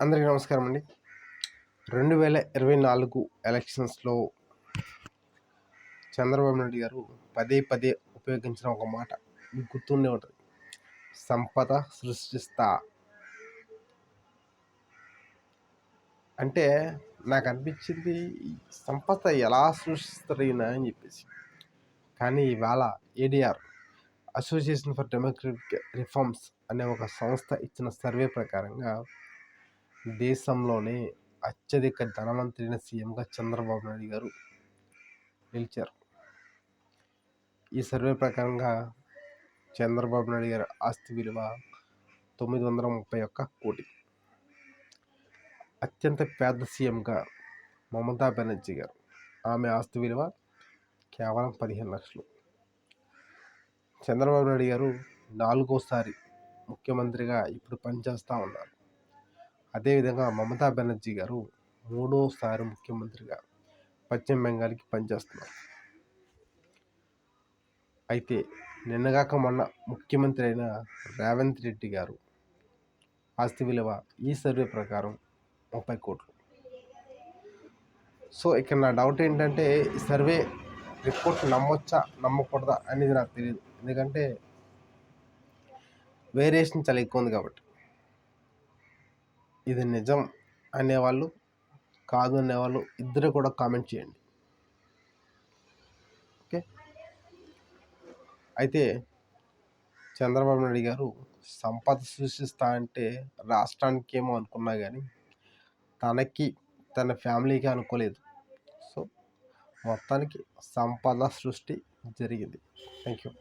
అందరికీ నమస్కారం అండి. రెండు వేల ఇరవై నాలుగు ఎలక్షన్స్లో చంద్రబాబు నాయుడు గారు పదే పదే ఉపయోగించిన ఒక మాట మీకు గుర్తుండే ఉంటుంది. సంపద సృష్టిస్తా. అంటే నాకు అనిపించింది సంపద ఎలా సృష్టిస్తారు ఈయన అని చెప్పేసి. కానీ ఇవాళ ADR association for democratic reforms అనే ఒక సంస్థ ఇచ్చిన సర్వే ప్రకారంగా దేశంలోనే అత్యధిక ధనవంతుడైన సీఎంగా చంద్రబాబు నాయుడు గారు నిలిచారు. ఈ సర్వే ప్రకారంగా చంద్రబాబు నాయుడు గారి ఆస్తి విలువ తొమ్మిది వందల ముప్పై ఒక్క కోటి. అత్యంత పేద సీఎంగా మమతా బెనర్జీ గారు. ఆమె ఆస్తి విలువ కేవలం పదిహేను లక్షలు. చంద్రబాబు నాయుడు గారు నాలుగోసారి ముఖ్యమంత్రిగా ఇప్పుడు పనిచేస్తూ ఉన్నారు. అదేవిధంగా మమతా బెనర్జీ గారు మూడోసారి ముఖ్యమంత్రిగా పశ్చిమ బెంగాల్కి పనిచేస్తున్నారు. అయితే నిన్నగాక మొన్న ముఖ్యమంత్రి అయిన రేవంత్ రెడ్డి గారు ఆస్తి విలువ ఈ సర్వే ప్రకారం ముప్పై కోట్లు. సో ఇక్కడ నా డౌట్ ఏంటంటే సర్వే రిపోర్ట్ నమ్మొచ్చా నమ్మకూడదా అనేది నాకు తెలియదు ఎందుకంటే వేరియేషన్ చాలా ఎక్కువ ఉంది కాబట్టి. ఇది నిజం అనేవాళ్ళు కాదు అనేవాళ్ళు ఇద్దరు కూడా కామెంట్ చేయండి. ఓకే? అయితే చంద్రబాబు నాయుడు గారు సంపద సృష్టిస్తా అంటే రాష్ట్రానికి ఏమో అనుకున్నా కానీ తనకి తన ఫ్యామిలీకి అనుకోలేదు. సో మొత్తానికి సంపద సృష్టి జరిగింది. Thank you